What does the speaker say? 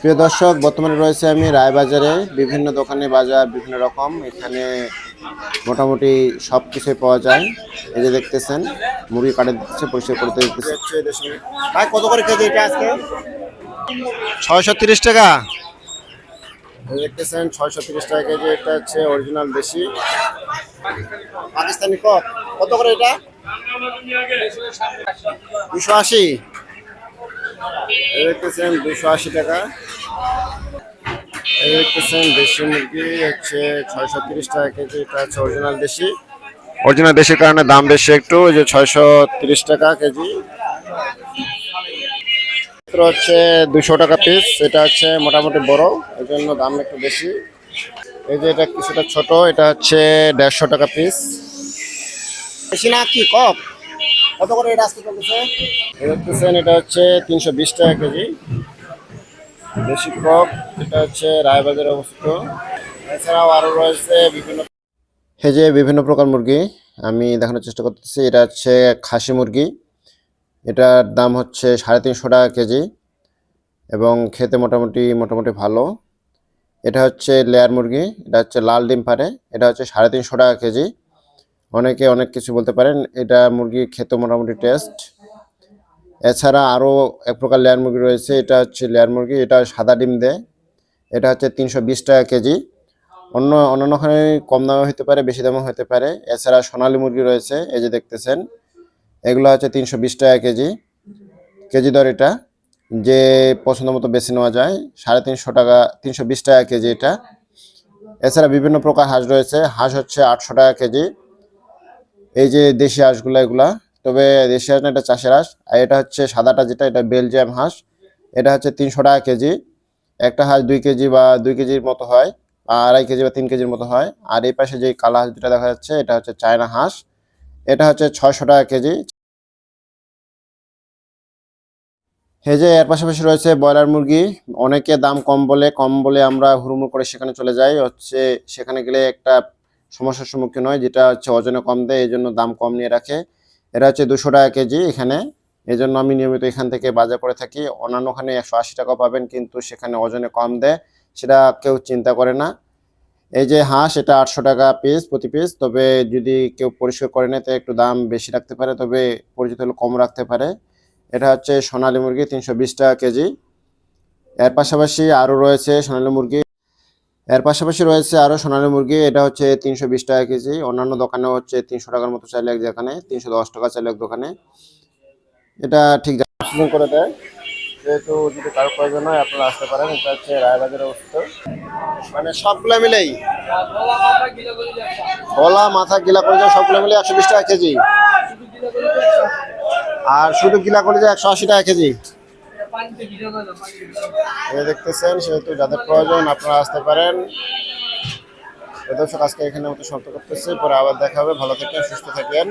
প্রিয় দর্শক, বর্তমানে রয়েছে আমি রায়বাজারে। বিভিন্ন দোকানে বাজার, বিভিন্ন রকম। এখানে মোটামুটি সব কিছুই পাওয়া যায়। এই যে দেখতেছেন, মুরগি কাটে দিচ্ছে, পরিষ্কার করতে দিতেছে ভাই, কত করে কেজি এটা আজকে? ছয়শো তিরিশ টাকা। দেখতেছেন, ছয়শো তিরিশ টাকা কেজি। এটা হচ্ছে অরিজিনাল দেশি। পাকিস্তানি কক কত করে এটা? দুশো আশি। দেখতেছেন দুশো আশি টাকা। দেখতেছেন দেশি মুরগি হচ্ছে ছয়শো তিরিশ টাকা কেজি এটা হচ্ছে অরিজিনাল দেশি। অরিজিনাল দেশির কারণে দাম বেশি একটু ওই যে ছয়শো তিরিশ টাকা কেজি। হচ্ছে দুশো টাকা পিস এটা হচ্ছে মোটামুটি বড় এই জন্য দাম একটু বেশি। এই যে এটা কিছুটা ছোট এটা হচ্ছে দেড়শো টাকা পিস বেশি না কি কপ কত করে এটা আজকে চলতেছে? এই দেখতেছেন এটা হচ্ছে তিনশো বিশ টাকা কেজি। দেশি কক এটা হচ্ছে রায়বাজারে অবস্থিত। এছাড়াও আরও রয়েছে বিভিন্ন যে বিভিন্ন প্রকার মুরগি আমি দেখানোর চেষ্টা করতেছি। এটা হচ্ছে খাসি মুরগি। এটার দাম হচ্ছে সাড়ে তিনশো টাকা কেজি এবং খেতে মোটামুটি মোটামুটি ভালো। এটা হচ্ছে লেয়ার মুরগি এটা হচ্ছে লাল ডিম পারে এটা হচ্ছে সাড়ে তিনশো টাকা কেজি। অনেকে অনেক কিছু বলতে পারেন। এটা মুরগি খেতে মোটামুটি টেস্ট এছাড়া আরও এক প্রকার লেয়ার মুরগি রয়েছে, এটা হচ্ছে লেয়ার মুরগি, এটা সাদা ডিম দেয়। এটা হচ্ছে তিনশো বিশ টাকা কেজি। অন্য অন্যান্যখানে কম দামে হতে পারে, বেশি দামে হতে পারে। এছাড়া সোনালী মুরগি রয়েছে, এই যে দেখতেছেন, এগুলো হচ্ছে তিনশো বিশ টাকা কেজি। কেজি দর এটা, যে পছন্দ মতো বেছে নেওয়া যায়, সাড়ে তিনশো টাকা, তিনশো বিশ টাকা কেজি এটা। এছাড়া বিভিন্ন প্রকার হাঁস রয়েছে, হাঁস হচ্ছে আটশো টাকা কেজি। এই যে দেশি হাঁসগুলো এগুলা, তবে দেশি হাঁস না, এটা চাষের হাঁস। আর এটা হচ্ছে সাদাটা যেটা, এটা বেলজিয়াম হাঁস। এটা হচ্ছে তিনশো টাকা কেজি। একটা হাঁস দুই কেজি বা দুই কেজির মতো হয় আড়াই কেজি বা তিন কেজির মতো হয়। আর এই পাশে যে কালা হাঁস যেটা দেখা যাচ্ছে, এটা হচ্ছে চায়না হাঁস। এটা হচ্ছে ছয়শো টাকা কেজি। যে এর পাশাপাশি রয়েছে ব্রয়লার মুরগি। অনেকে দাম কম বলে কম বলে আমরা হুড়মুড় করে সেখানে চলে যাই। হচ্ছে সেখানে গেলে একটা সমস্যার সম্মুখীন হয়, যেটা হচ্ছে ওজনে কম দেয় এই জন্য দাম কম নিয়ে রাখে। এটা হচ্ছে দুশো টাকা কেজি এখানে। এই জন্য আমি নিয়মিত এখান থেকে বাজার করে থাকি। অন্যান্য ওখানে একশো আশি টাকা পাবেন, কিন্তু সেখানে ওজনে কম দেয়, সেটা কেউ চিন্তা করে না। এই যে হাঁস, এটা আটশো টাকা পিস প্রতি পিস তবে যদি কেউ পরিষ্কার করে নেয় তো একটু দাম বেশি রাখতে পারে, তবে পরিচিত হলে কম রাখতে পারে। এটা হচ্ছে সোনালী মুরগি, তিনশো বিশ টাকা কেজি। এর পাশাপাশি আরও রয়েছে সোনালী মুরগি। এর পাশাপাশি রয়েছে আরও সোনালী মুরগি এটা হচ্ছে তিনশো বিশ টাকা কেজি অন্যান্য দোকানে হচ্ছে তিনশো টাকার মতো চাইলে এক দোকানে তিনশো দশ টাকা চাইলে এক দোকানে। এটা ঠিক সিজন করে দেয়। যেহেতু যদি কারও প্রয়োজন হয় আপনারা আসতে পারেন। এটা হচ্ছে রায়বাজারে অবস্থিত মানে সবগুলো মিলেই। গলা মাথা গিলা করে যায় সবগুলো মিলে একশো বিশ টাকা কেজি। আর শুধু গিলা করে যায় একশো আশি টাকা কেজি। এই দেখতেছেন, সেহেতু যাদের প্রয়োজন আপনারা আসতে পারেন। দর্শক, আজকে এখানে মতো শর্ত করতেছি। পরে আবার দেখা হবে। ভালো থাকেন, সুস্থ থাকেন।